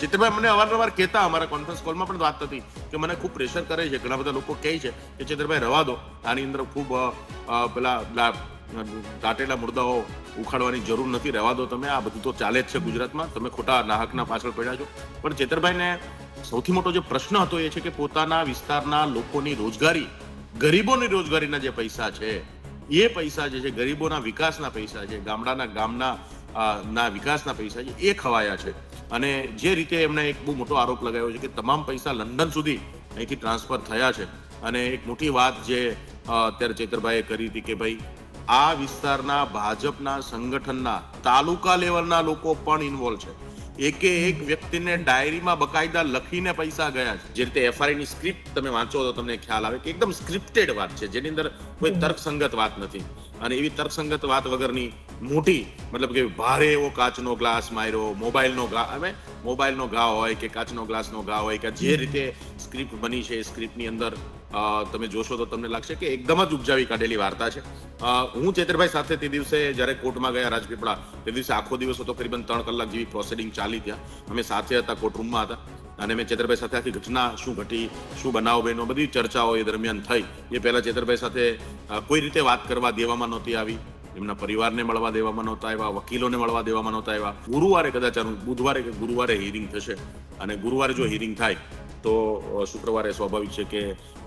ચિત્રભાઈ, મને અવારનવાર કહેતા અમારા કોન્ફરન્સ કોલમાં પણ વાત હતી કે મને ખૂબ પ્રેશર કરે છે. ઘણા બધા લોકો કહે છે કે ચિત્રભાઈ, રવા દો. આની અંદર ખૂબ પેલા દાટેલા મુદ્દાઓ ઉખાડવાની જરૂર નથી. રહેવા દો તમે. આ બધું તો ચાલે જ છે ગુજરાતમાં. તમે ખોટા નાહકના પાછળ પડ્યા છો. પણ ચેતરભાઈને સૌથી મોટો જે પ્રશ્ન હતો એ છે કે પોતાના વિસ્તારના લોકોની રોજગારી, ગરીબોની રોજગારીના જે પૈસા છે, એ પૈસા જે છે, ગરીબોના વિકાસના પૈસા છે, ગામડાના ગામના ના વિકાસના પૈસા છે, એ ખવાયા છે. અને જે રીતે એમણે એક બહુ મોટો આરોપ લગાવ્યો છે કે તમામ પૈસા લંડન સુધી અહીંથી ટ્રાન્સફર થયા છે. અને એક મોટી વાત જે અત્યારે ચેતરભાઈએ કરી હતી કે ભાઈ, આ વિસ્તારના ભાજપના સંગઠનના તાલુકા લેવલના લોકો પણ ઇન્વોલ્વ છે. એકે એક વ્યક્તિને ડાયરીમાં બકાયદા લખીને પૈસા ગયા છે. જે રીતે એફઆરઆઈ ની સ્ક્રિપ્ટ તમે વાંચો તો તમને ખ્યાલ આવે કે એકદમ સ્ક્રિપ્ટેડ વાત છે જેની અંદર કોઈ તર્કસંગત વાત નથી. અને એવી તર્કસંગત વાત વગરની મોટી મતલબ કે ભારે એવો કાચનો ગ્લાસ માર્યો મોબાઈલનો ઘા હવે મોબાઈલનો ઘા હોય કે કાચનો ગ્લાસનો ઘા હોય કે જે રીતે સ્ક્રિપ્ટ બની છે એ સ્ક્રિપ્ટની અંદર તમે જોશો તો તમને લાગશે કે એકદમ જ ઉપજાવી કાઢેલી વાર્તા છે. હું ચેતરભાઈ સાથે તે દિવસે જ્યારે કોર્ટમાં ગયા રાજપીપળા, તે દિવસે આખો દિવસ હતો, કરીબન ત્રણ કલાક જેવી પ્રોસેડિંગ ચાલી ત્યાં. અમે સાથે હતા કોર્ટરૂમમાં હતા. અને મેં ચેતરભાઈ સાથે આખી ઘટના, શું ઘટી, શું બનાવ બેનો બધી ચર્ચાઓ એ દરમિયાન થઈ. એ પહેલા ચેતરભાઈ સાથે કોઈ રીતે વાત કરવા દેવામાં નહોતી આવી. એમના પરિવારને મળવા દેવામાં નહોતા આવ્યા, વકીલોને મળવા દેવામાં નહોતા આવ્યા. ગુરુવારે કદાચ બુધવારે કે ગુરુવારે હિયરિંગ થશે. અને ગુરુવારે જો હિયરિંગ થાય, તો શુક્રવારે સ્વાભાવિક છે કે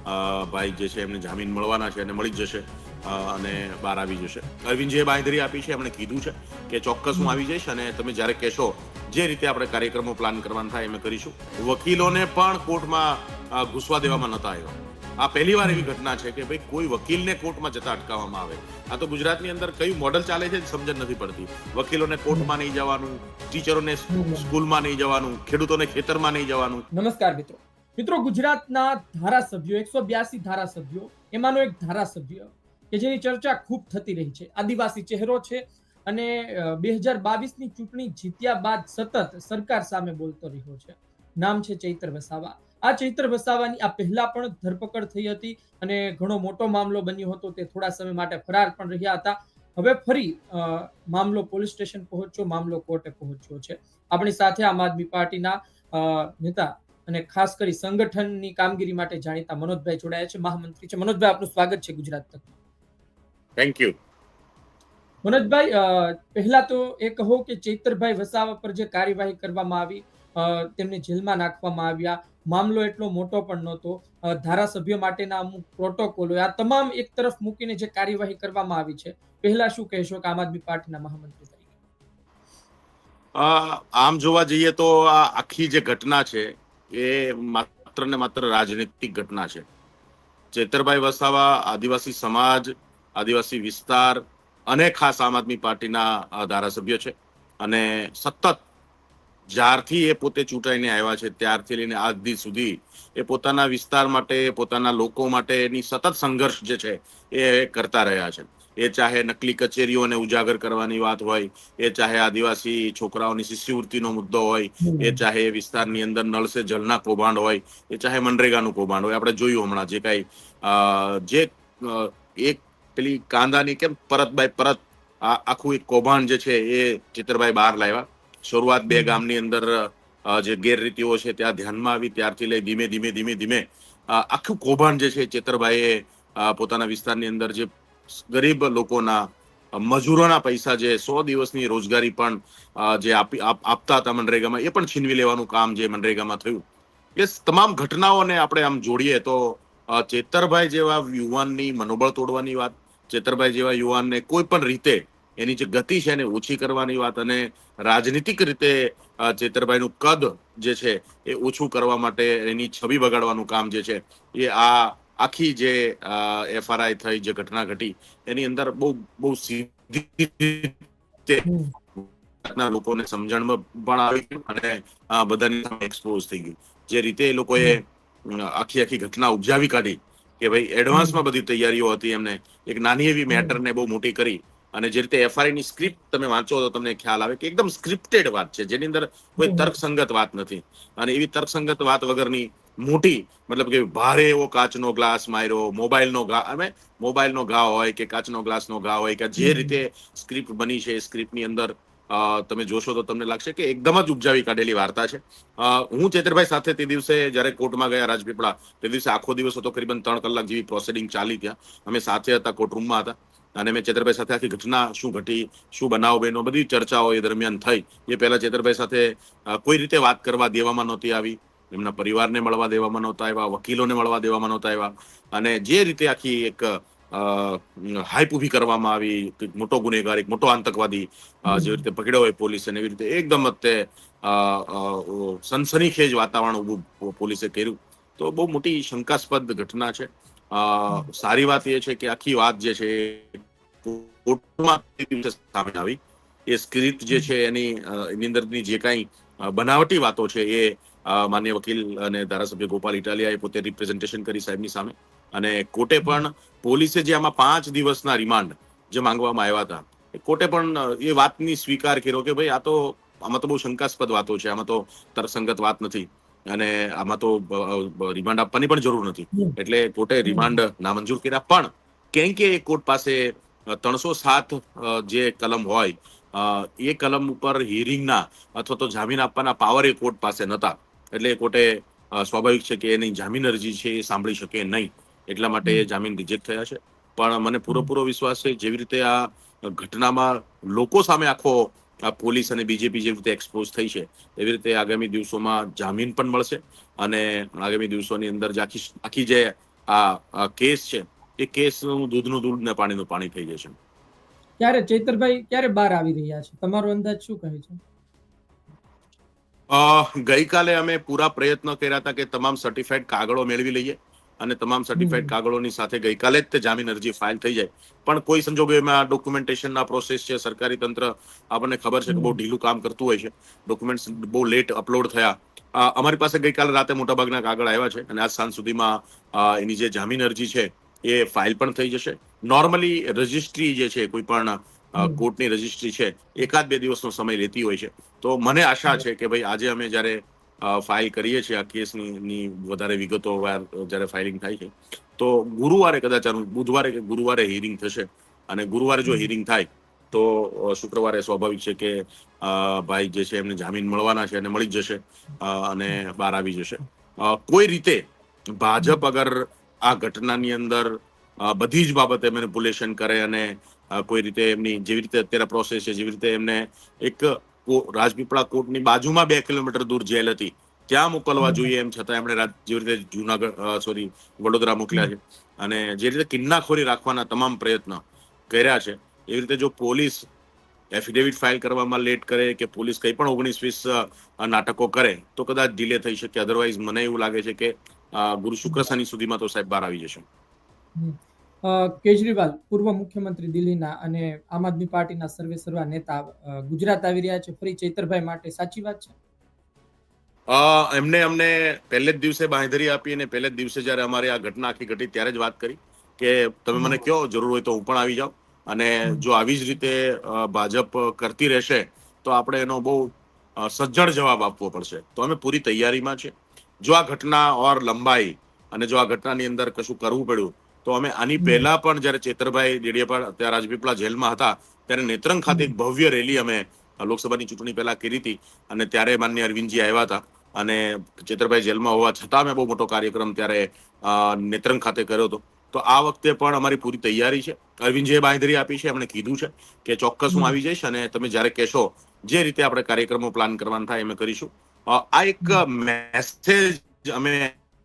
ભાઈ જે છે એમને જામીન મળવાના છે અને મળી જશે અને બહાર આવી જશે. અરવિંદજીએ બાંધરી આપી છે, એમણે કીધું છે કે ચોક્કસ હું આવી જઈશ અને તમે જ્યારે કહેશો જે રીતે આપણે કાર્યક્રમો પ્લાન કરવાના થાય એમ કરીશું. વકીલોને પણ કોર્ટમાં ઘૂસવા દેવામાં નતા આવ્યા. આ પહેલી વાર એવી ઘટના છે કે ભાઈ કોઈ વકીલને કોર્ટમાં જતા અટકાવવામાં આવે. આ તો ગુજરાતની અંદર કયું મોડલ ચાલે છે, સમજણ નથી પડતી. વકીલોને કોર્ટમાં નહીં જવાનું, ટીચરોને સ્કૂલમાં નહીં જવાનું, ખેડૂતોને ખેતરમાં નહીં જવાનું. નમસ્કાર મિત્રો. મિત્રો, ગુજરાતના ધારાસભ્યો, એકસો બ્યાસી ધારાસભ્યો, એમાંનો એક ધારાસભ્ય કે જેની ચર્ચા ખૂબ થતી રહી છે. આદિવાસી ચહેરો છે અને બે હજાર બાવીસની ચૂંટણી જીત્યા બાદ સતત સરકાર સામે બોલતો રહ્યો છે. નામ છે ચૈત્ર વસાવા. આ ચૈત્ર વસાવાની આ પહેલા પણ ધરપકડ થઈ હતી અને ઘણો મોટો મામલો બન્યો હતો. તે થોડા સમય માટે ફરાર પણ રહ્યા હતા. હવે ફરી મામલો પોલીસ સ્ટેશન પહોંચ્યો, મામલો કોર્ટે પહોંચ્યો છે. આપણી સાથે આમ આદમી પાર્ટીના નેતા અને ખાસ કરી સંગઠનની કામગીરી માટે જાણીતા મનોજભાઈ જોડાયા છે મહામંત્રી છે. મનોજભાઈ આપનું સ્વાગત છે ગુજરાત તક થેન્ક યુ મનોજભાઈ પહેલા તો એ કહો કે ચૈતરભાઈ વસાવા પર જે કાર્યવાહી કરવામાં આવી તેમને જેલમાં નાખવામાં આવ્યા. મામલો એટલો મોટો પણ નહોતો. ધારાસભ્ય માટેના અમુક પ્રોટોકોલો આ તમામ એક તરફ મૂકીને જે કાર્યવાહી કરવામાં આવી છે પહેલા શું કહેશો કે આમ આદમી પાર્ટીના મહામંત્રી તરીકે? આમ જોવા જઈએ તો આ આખી જે ઘટના છે એ માત્ર ને માત્ર રાજનૈતિક ઘટના છે. ચેતરભાઈ વસાવા, આદિવાસી સમાજ, આદિવાસી વિસ્તાર અને ખાસ આમ આદમી પાર્ટીના ધારાસભ્ય છે. અને સતત જ્યારથી એ પોતે ચૂંટાઈને આવ્યા છે ત્યારથી લઈને આજ દી સુધી એ પોતાના વિસ્તાર માટે પોતાના લોકો માટે એની સતત સંઘર્ષ જે છે એ કરતા રહ્યા છે. એ ચાહે નકલી કચેરીઓને ઉજાગર કરવાની વાત હોય એ ચાહે આદિવાસી છોકરાઓની શિષ્યવૃત્તિનો મુદ્દો હોય એ ચાહે એ વિસ્તારની અંદર નળ સે જલના કૌભાંડ હોય એ ચાહે મનરેગાનું કૌભાંડ હોય. આપણે જોયું હમણાં જે કાંઈ જે એક પેલી કાંદાની કેમ પરત બાય પરત આ આખું એક કૌભાંડ જે છે એ ચિત્રભાઈ બહાર લાવ્યા. શરૂઆત બે ગામની અંદર જે ગેરરીતિઓ છે ત્યાં ધ્યાનમાં આવી, ત્યારથી લઈ ધીમે ધીમે ધીમે ધીમે આખું કૌભાંડ જે છે ચેતરભાઈએ પોતાના વિસ્તારની અંદર જે ગરીબ લોકોના મજૂરોના પૈસા જે સો દિવસની રોજગારી પણ જે આપી આપતા હતા મનરેગામાં, એ પણ છીનવી લેવાનું કામ જે મનરેગામાં થયું. એ તમામ ઘટનાઓને આપણે આમ જોડીએ તો ચેતરભાઈ જેવા યુવાનની મનોબળ તોડવાની વાત, ચેતરભાઈ જેવા યુવાનને કોઈ પણ રીતે એની જે ગતિ છે એને ઓછી કરવાની વાત અને રાજનીતિક રીતે ચેતરભાઈનું કદ જે છે એ ઓછું કરવા માટે એની છબી બગાડવાનું કામ જે છે એ આ આખી જે એફઆરઆઈ થઈ જે ઘટના ઘટી એની અંદર બહુ બહુ સીધી લોકોને સમજણમાં પણ આવી ગયું અને આ બધાની સામે એક્સપોઝ થઈ ગયું. જે રીતે એ લોકોએ આખી આખી ઘટના ઉપજાવી કાઢી કે ભાઈ એડવાન્સમાં બધી તૈયારીઓ હતી એમને. એક નાની એવી મેટરને બહુ મોટી કરી અને જે રીતે એફઆઈની ની સ્ક્રિપ્ટ તમે વાંચો તો તમને ખ્યાલ આવે કે એકદમ સ્ક્રિપ્ટેડ વાત છે જેની અંદર કોઈ તર્કસંગત વાત નથી. અને એવી તર્કસંગત વાત વગરની મોટી મતલબ કે ભારે એવો કાચનો ગ્લાસ માર્યો મોબાઈલનો ઘા અમે મોબાઈલનો ઘા હોય કે કાચનો ગ્લાસનો ઘા હોય કે જે રીતે સ્ક્રિપ્ટ બની છે એ સ્ક્રિપ્ટની અંદર તમે જોશો તો તમને લાગશે કે એકદમ જ ઉપજાવી કાઢેલી વાર્તા છે. હું ચેતરભાઈ સાથે તે દિવસે જ્યારે કોર્ટમાં ગયા રાજપીપળા તે દિવસે આખો દિવસ હતો કરીબન ત્રણ કલાક જેવી પ્રોસેડિંગ ચાલી ત્યાં. અમે સાથે હતા કોર્ટરૂમમાં હતા. અને મેં ચેતરભાઈ સાથે આખી ઘટના શું ઘટી શું બનાવ બેનો બધી ચર્ચાઓ એ દરમિયાન થઈ. એ પહેલા ચેતરભાઈ સાથે કોઈ રીતે વાત કરવા દેવામાં નહોતી આવી. એમના પરિવારને મળવા દેવામાં નહોતા આવ્યા વકીલોને મળવા દેવામાં નહોતા આવ્યા. અને જે રીતે આખી એક હાઈપ ઊભી કરવામાં આવી મોટો ગુનેગાર એક મોટો આતંકવાદી જેવી રીતે પકડ્યો હોય પોલીસે એવી રીતે એકદમ જ તે અ, અ, ઓ, સનસનીખેજ વાતાવરણ ઊભું પોલીસે કર્યું. તો બહુ મોટી શંકાસ્પદ ઘટના છે. સારી વાત એ છે કે આખી વાત જે છે સામે આવી. એ સ્ક્રિપ્ટ જે છે એની એની અંદરની જે કાંઈ બનાવટી વાતો છે એ માન્ય વકીલ અને ધારાસભ્ય ગોપાલ ઇટાલિયાએ પોતે રિપ્રેઝન્ટેશન કરી સાહેબની સામે. અને કોર્ટે પણ પોલીસે જે આમાં પાંચ દિવસના રિમાન્ડ જે માંગવામાં આવ્યા હતા કોર્ટે પણ એ વાતની સ્વીકાર કર્યો કે ભાઈ આ તો, આમાં તો બહુ શંકાસ્પદ વાતો છે, આમાં તો તરસંગત વાત નથી. અને આમાં તો રિમાન્ડ આપવાની પણ જરૂર નથી. એટલે કોર્ટે રિમાન્ડ નામંજૂર કર્યા. પણ કેમ કે કોર્ટ પાસે ત્રણસો સાત જે કલમ હોય એ કલમ ઉપર હિયરિંગના અથવા તો જામીન આપવાના પાવર એ કોર્ટ પાસે નહોતા. એટલે એ કોર્ટે સ્વાભાવિક છે કે એની જામીન અરજી છે એ સાંભળી શકે નહીં. એટલા માટે એ જામીન રિજેક્ટ થયા છે. પણ મને પૂરેપૂરો વિશ્વાસ છે જેવી રીતે આ ઘટનામાં લોકો સામે આખો પોલીસ અને બીજેપી જેવી રીતે એક્સપોઝ થઈ છે એવી રીતે આગામી દિવસોમાં જામીન પણ મળશે અને આગામી દિવસોની અંદર આખી આખી જે આ આ કેસ છે એ કેસનું દૂધનું દૂધ ને પાણીનું પાણી થઈ જશે. ક્યારે ચૈતરભાઈ ક્યારે બહાર આવી રહ્યા છે? તમારો અંદાજ શું કહે છે? અ, ગઈકાલે અમે પૂરા પ્રયત્ન કર્યા હતા કે તમામ સર્ટિફાઈડ કાગળો મેળવી લઈએ. અને તમામ સર્ટિફાઈડ કાગળોની સાથે ગઈકાલે જ તે જામીન અરજી ફાઇલ થઈ જાય. પણ કોઈ સંજોગો એમાં ડોક્યુમેન્ટેશનના પ્રોસેસ છે સરકારી તંત્ર આપણને ખબર છે કે બહુ ઢીલું કામ કરતું હોય છે. ડોક્યુમેન્ટ્સ બહુ લેટ અપલોડ થયા. અમારી પાસે ગઈકાલે રાતે મોટાભાગના કાગળ આવ્યા છે અને આજ સાંજ સુધીમાં એની જે જામીન અરજી છે એ ફાઇલ પણ થઈ જશે. નોર્મલી રજિસ્ટ્રી જે છે કોઈ પણ કોર્ટની રજિસ્ટ્રી છે એકાદ બે દિવસનો સમય લેતી હોય છે. તો મને આશા છે કે ભાઈ આજે અમે જ્યારે ફાઇલ કરીએ છીએ આ કેસની વધારે વિગતો વાર જ્યારે ફાઇલિંગ થાય છે. તો ગુરુવારે કદાચ આનું બુધવારે કે ગુરુવારે હિયરિંગ થશે. અને ગુરુવારે જો. હિયરિંગ થાય તો શુક્રવારે સ્વાભાવિક છે કે ભાઈ જે છે એમને જામીન મળવાના છે અને મળી જશે અને બહાર આવી જશે. કોઈ રીતે ભાજપ અગર આ ઘટનાની અંદર બધી જ બાબતે મેનિપ્યુલેશન કરે અને કોઈ રીતે એમની જેવી રીતે અત્યારે પ્રોસેસ છે જેવી રીતે એમને એક રાજપીપળા કોર્ટની બાજુમાં બે કિલોમીટર દૂર જેલ હતી. ત્યાં મોકલવા જોઈએ એમ છતાં એમણે જે જેવી રીતે જુનાગઢ સોરી વડોદરા મોકલ્યા છે. અને જે રીતે કિન્નાખોરી રાખવાના તમામ પ્રયત્ન કર્યા છે એવી રીતે જો પોલીસ એફિડેવિટ ફાઇલ કરવામાં લેટ કરે કે પોલીસ કંઈ પણ ઓગણીસ વીસ નાટકો કરે તો કદાચ ડિલે થઈ શકે. અધરવાઇઝ મને એવું લાગે છે કે ગુરુ શુક્ર શનિ સુધીમાં તો સાહેબ બહાર આવી જશે. કેજરીવાલ પૂર્વ મુખ્યમંત્રી દિલ્હીના અને આમ આદમી પાર્ટીના સર્વે સર્વા નેતા ગુજરાત આવી રહ્યા છે. ફરી ચૈતરભાઈ માટે સાચી વાત છે? એમને અમને પહેલે જ દિવસે બાંધરી આપી અને પહેલે જ દિવસે જ્યારે અમારી આ ઘટના આખી ઘટી ત્યારે જ વાત કરી કે તમે મને કહો જરૂર હોય તો હું પણ આવી જાઉં. અને જો આવી જ રીતે ભાજપ કરતી રહેશે તો આપણે એનો બહુ સજ્જડ જવાબ આપવો પડશે. તો અમે પૂરી તૈયારીમાં છે જો આ ઘટના ઓર લંબાઈ અને જો આ ઘટનાની અંદર કશું કરવું પડ્યું તો અમે આની. પહેલા પણ જ્યારે ચેતરભાઈ ડેડિયાપાડ ત્યાં રાજપીપળા જેલમાં હતા ત્યારે નેત્રંગ ખાતે એક ભવ્ય રેલી અમે લોકસભાની ચૂંટણી પહેલા કરી હતી અને ત્યારે માન્ય અરવિંદજી આવ્યા હતા. અને ચેતરભાઈ જેલમાં હોવા છતાં મેં બહુ મોટો કાર્યક્રમ ત્યારે નેત્રંગ ખાતે કર્યો હતો. તો આ વખતે પણ અમારી પૂરી તૈયારી છે. અરવિંદજીએ બાંધરી આપી છે એમણે કીધું છે કે ચોક્કસ હું આવી જઈશ અને તમે જ્યારે કહેશો જે રીતે આપણે કાર્યક્રમો પ્લાન કરવાના થાય અમે કરીશું. આ એક મેસેજ અમે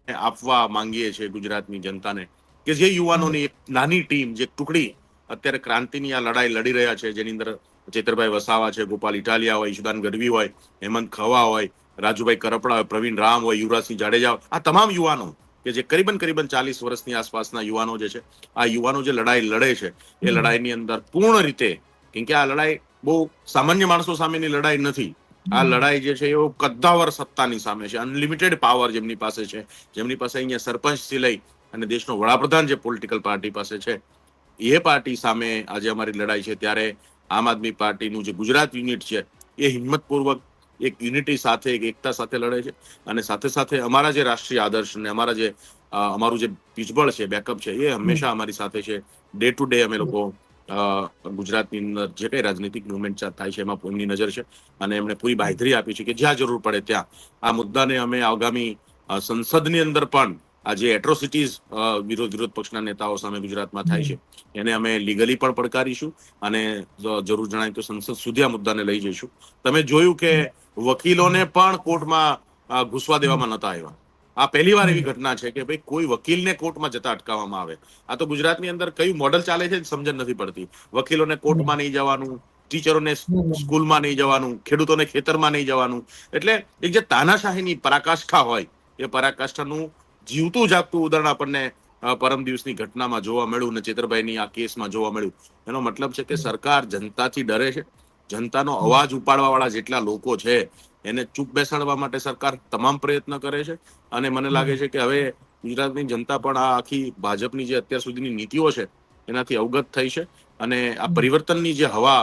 આપવા માંગીએ છીએ ગુજરાતની જનતાને. કે જે યુવાનોની એક નાની ટીમ, જે ટુકડી, અત્યારે ક્રાંતિની આ લડાઈ લડી રહ્યા છે, જેની અંદર ચેતરભાઈ વસાવા છે, ગોપાલ ઇટાલિયા હોય, ઈશુદાન ગઢવી હોય, હેમંત ખવા હોય, રાજુભાઈ કરપડા હોય, પ્રવીણ રામ હોય, યુવરાજસિંહ જાડેજા હોય, આ તમામ યુવાનો, કે જે કરીબન કરીબન ચાલીસ વર્ષની આસપાસના યુવાનો જે છે, આ યુવાનો જે લડાઈ લડે છે, એ લડાઈની અંદર પૂર્ણ રીતે કેમ કે આ લડાઈ બહુ સામાન્ય માણસો સામેની લડાઈ નથી. આ લડાઈ જે છે, એ કદ્દાવર સત્તાની સામે છે, અનલિમિટેડ પાવર જેમની પાસે છે, જેમની પાસે અહીંયા સરપંચથી લઈ અને દેશનો વડાપ્રધાન જે પોલિટિકલ પાર્ટી પાસે છે, એ પાર્ટી સામે આજે અમારી લડાઈ છે. ત્યારે આમ આદમી પાર્ટીનું જે ગુજરાત યુનિટ છે, એ હિંમતપૂર્વક એક યુનિટી સાથે, એક એકતા સાથે લડે છે. અને સાથે સાથે અમારા જે રાષ્ટ્રીય આદર્શ અને અમારા જે અમારું જે પીછબળ છે બેકઅપ છે, એ હંમેશા અમારી સાથે છે. ડે ટુ ડે અમે લોકો ગુજરાતની અંદર જે કઈ રાજનીતિક મુવમેન્ટ થાય છે, એમાં એમની નજર છે. અને એમણે પૂરી બાંધરી આપી છે કે જ્યાં જરૂર પડે ત્યાં. આ મુદ્દાને અમે આગામી સંસદની અંદર પણ આ જે એટ્રોસિટીઝ વિરોધ વિરોધ પક્ષના નેતાઓ સામે ગુજરાતમાં થાય છે એને અમે લીગલી પણ પડકારીશું અને જરૂર જણાય તો સંસદ સુધી આ મુદ્દાને લઈ જઈશું. તમે જોયું કે વકીલોને પણ કોર્ટમાં ઘુસવા દેવામાં નતા આવ્યા. આ પહેલી વાર એવી ઘટના છે કે ભાઈ કોઈ વકીલને કોર્ટમાં જતા અટકાવવામાં આવે. આ તો ગુજરાતની અંદર કયું મોડલ ચાલે છે સમજણ નથી પડતી. વકીલોને કોર્ટમાં નહીં જવાનું ટીચરોને સ્કૂલમાં નહીં જવાનું ખેડૂતોને ખેતરમાં નહીં જવાનું. એટલે એક જે તાનાશાહીની પરાકાષ્ઠા હોય એ પરાકાષ્ઠાનું જીવતું જાગતું ઉદાહરણ આપણને પરમ દિવસની ઘટનામાં જોવા મળ્યું અને ચેતરભાઈની આ કેસમાં જોવા મળ્યું. એનો મતલબ છે કે સરકાર જનતાથી ડરે છે. જનતાનો અવાજ ઉપાડવા વાળા જેટલા લોકો છે, એને ચૂપ બેસાડવા માટે સરકાર તમામ પ્રયત્ન કરે છે. અને મને લાગે છે કે હવે ગુજરાતની જનતા પણ આ આખી ભાજપની જે અત્યાર સુધીની નીતિઓ છે, એનાથી અવગત થઈ છે. અને આ પરિવર્તનની જે હવા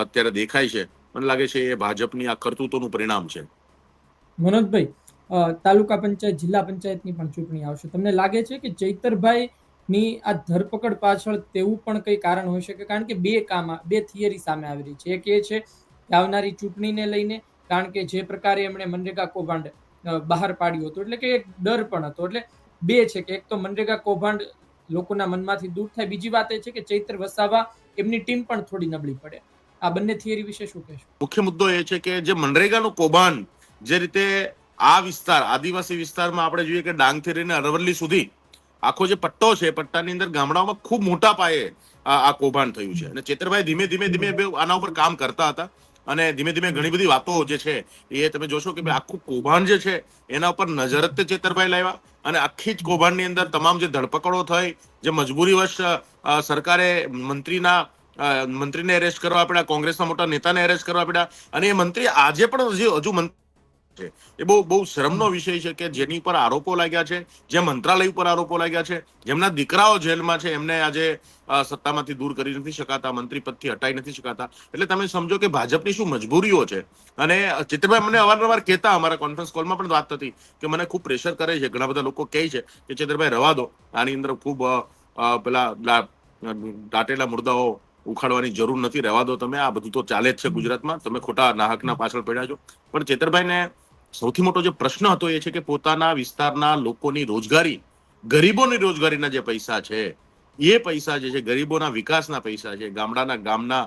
અત્યારે દેખાય છે, મને લાગે છે એ ભાજપની આ કરતૂતોનું પરિણામ છે. મનોજભાઈ તાલુકા પંચાયત, જિલ્લા પંચાયતની પણ ચૂંટણી આવશે. તમને લાગે છે કે ચૈતરભાઈ ની આ ધરપકડ પાછળ તેવું પણ કંઈ કારણ હોઈ શકે? કારણ કે બે કામ, બે થિયરી સામે આવી રહી છે. એક એ છે કે આવનારી ચૂંટણીને લઈને, કારણ કે જે પ્રકારે એમણે મનરેગા કૌભાંડ બહાર પાડ્યું હતું. એટલે કે એક ડર પણ હતો. એટલે બે છે કે એક તો મનરેગા કૌભાંડ લોકોના મનમાંથી દૂર થાય. બીજી વાત એ છે કે ચૈત્ર વસાવા એમની ટીમ પણ થોડી નબળી પડે. આ બંને થિયરી વિશે શું કહેશો? મુખ્ય મુદ્દો એ છે કે જે મનરેગાનું કૌભાંડ જે રીતે આ વિસ્તાર, આદિવાસી વિસ્તારમાં આપણે જોઈએ કે ડાંગથી લઈને અરવલ્લી સુધી આખો જે પટ્ટો છે, પટ્ટાની અંદર ગામડાઓમાં ખૂબ મોટા પાયે આ કૌભાંડ થયું છે. અને ચેતરભાઈ ધીમે ધીમે ધીમે આના ઉપર કામ કરતા હતા અને ધીમે ધીમે ઘણી બધી વાતો જે છે એ તમે જોશો કે આખું કૌભાંડ જે છે એના ઉપર નજર જ ચેતરભાઈ લાવ્યા અને આખી જ કૌભાંડની અંદર તમામ જે ધરપકડો થઈ, જે મજબૂરીવશ સરકારે મંત્રીના મંત્રીને એરેસ્ટ કરવા પડ્યા, કોંગ્રેસના મોટા નેતાને એરેસ્ટ કરવા પડ્યા અને એ મંત્રી આજે પણ હજી હજુ મંત્રી છે. એ બહુ બહુ શરમનો વિષય છે કે જેની પર આરોપો લાગ્યા છે જે મંત્રાલય ઉપર આરોપો લાગ્યા છે જેમના દીકરાઓ જેલમાં છે એમને આજે સત્તામાંથી દૂર કરી નથી શકાતા મંત્રી પદથી હટાઈ નથી શકાતા. એટલે તમે સમજો કે ભાજપની શું મજબૂરીઓ છે. અને ચિત્રભાઈ મને અવારનવાર કહેતા અમારા કોન્ફરન્સ કોલમાં પણ વાત થતી કે મને ખૂબ પ્રેશર કરે છે. ઘણા બધા લોકો કહે છે કે ચિત્રભાઈ રવા દો. આની અંદર ખૂબ પેલા દાટેલા મુર્દાઓ ઉખાડવાની જરૂર નથી. રહેવા દો તમે. આ બધું તો ચાલે જ છે ગુજરાતમાં. તમે ખોટા નાહકના પાછળ પડ્યા છો. પણ ચેતરભાઈને સૌથી મોટો જે પ્રશ્ન હતો એ છે કે પોતાના વિસ્તારના લોકોની રોજગારી, ગરીબોની રોજગારીના જે પૈસા છે, એ પૈસા જે છે, ગરીબોના વિકાસના પૈસા છે, ગામડાના ગામના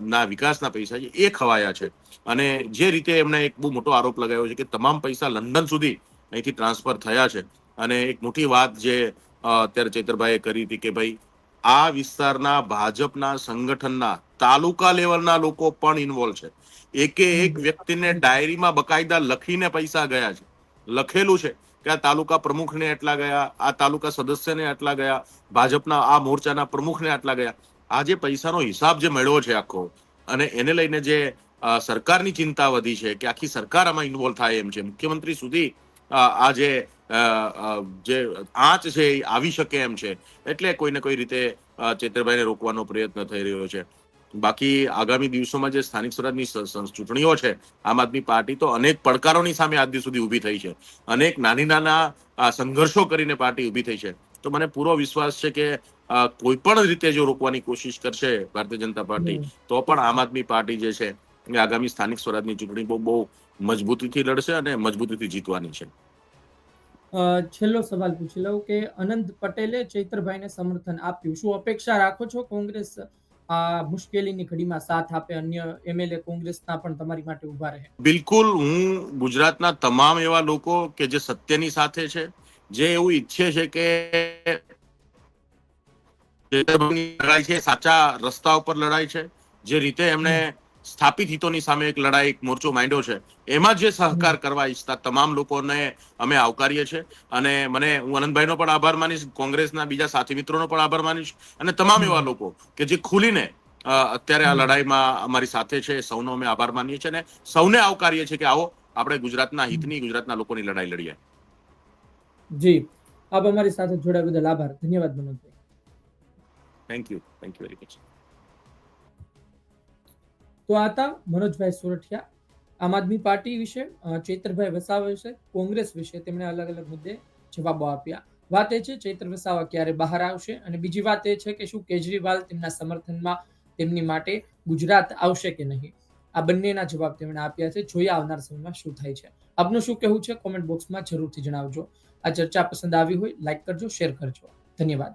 ના વિકાસના પૈસા છે, એ ખવાયા છે. અને જે રીતે એમણે એક બહુ મોટો આરોપ લગાવ્યો છે કે તમામ પૈસા લંડન સુધી અહીંથી ટ્રાન્સફર થયા છે. અને એક મોટી વાત જે અત્યારે ચેતરભાઈએ કરી હતી કે ભાઈ, આ વિસ્તારના ભાજપના સંગઠનના તાલુકા લેવલના લોકો પણ ઇન્વોલ્વ છે. એકે એક વ્યક્તિને ડાયરીમાં બકાયદા લખીને પૈસા ગયા છે. લખેલું છે કે આ તાલુકા પ્રમુખને એટલા ગયા, આ તાલુકા સદસ્યને આટલા ગયા, ભાજપના આ મોરચાના પ્રમુખને આટલા ગયા. આ જે પૈસાનો હિસાબ જે મળ્યો છે આખો અને એને લઈને જે સરકારની ચિંતા વધી છે કે આખી સરકાર આમાં ઇન્વોલ્વ થાય એમ છે. મુખ્યમંત્રી સુધી આ જે જે આંચ છે એ આવી શકે એમ છે. એટલે કોઈને કોઈ રીતે ચેતરભાઈને રોકવાનો પ્રયત્ન થઈ રહ્યો છે. બાકી આગામી દિવસોમાં જે સ્થાનિક સ્વરાજની ચૂંટણીઓ છે આમ આદમી પાર્ટી તો અનેક પડકારોની સામે આજ સુધી ઊભી થઈ છે. અનેક નાની નાના સંઘર્ષો કરીને પાર્ટી ઊભી થઈ છે. તો મને પૂરો વિશ્વાસ છે કે કોઈ પણ રીતે જો રોકવાની કોશિશ કરશે ભારતીય જનતા પાર્ટી તો પણ આમ આદમી પાર્ટી જે છે એ આગામી સ્થાનિક સ્વરાજની ચૂંટણી બહુ બહુ મજબૂતીથી લડશે અને મજબૂતીથી જીતવાની છે. છેલ્લો સવાલ પૂછી લઉં કે અનંત પટેલે ચૈત્રભાઈને સમર્થન આપ્યું. શું અપેક્ષા રાખો છો કોંગ્રેસ આ મુશ્કેલીની ઘડીમાં સાથ આપે અન્ય એમએલએ કોંગ્રેસના પણ તમારી માટે ઊભા રહે. બિલકુલ, હું ગુજરાતના તમામ એવા લોકો કે જે સત્યની સાથે છે, જે એવું ઈચ્છે છે કે સાચા રસ્તા ઉપર લડાઈ છે, જે રીતે એમણે સ્થાપિત હિતોની સામે એક લડાઈ એક મોરચો માંડ્યો છે. એમાં જે સહકાર કરવા ઈચ્છતા તમામ લોકોને અમે આવકારીએ છીએ. અને મને હું આનંદભાઈનો પણ આભાર માનીશ કોંગ્રેસના બીજા સાથી મિત્રોનો પણ આભાર માનીશ અને તમામ એવા લોકો કે જે ખુલીને અત્યારે આ લડાઈમાં અમારી સાથે છે સૌનો અમે આભાર માનીએ છીએ અને સૌને આવકારીએ છીએ કે આવો આપણે ગુજરાતના હિતની ગુજરાતના લોકોની લડાઈ લડીએ. જી. આપ અમારી સાથે જોડાયા બદલ આભાર. ધન્યવાદ મનોજભાઈ. Thank you thank you very much તો આ હતા મનોજભાઈ સોરઠિયા. આમ આદમી પાર્ટી વિશે ચૈત્રભાઈ વસાવા વિશે, કોંગ્રેસ વિશે તેમણે અલગ અલગ મુદ્દે જવાબો આપ્યા. વાત એ છે, ચૈત્ર વસાવા ક્યારે બહાર આવશે અને બીજી વાત એ છે કે શું કેજરીવાલ તેમના સમર્થનમાં તેમની માટે ગુજરાત આવશે કે નહીં? આ બંનેના જવાબ તેમણે આપ્યા છે. જોઈએ આવનાર સમયમાં શું થાય છે. આપનું શું કહેવું છે? કોમેન્ટ બોક્સમાં જરૂરથી જણાવજો. આ ચર્ચા પસંદ આવી હોય, લાઈક કરજો, શેર કરજો. ધન્યવાદ.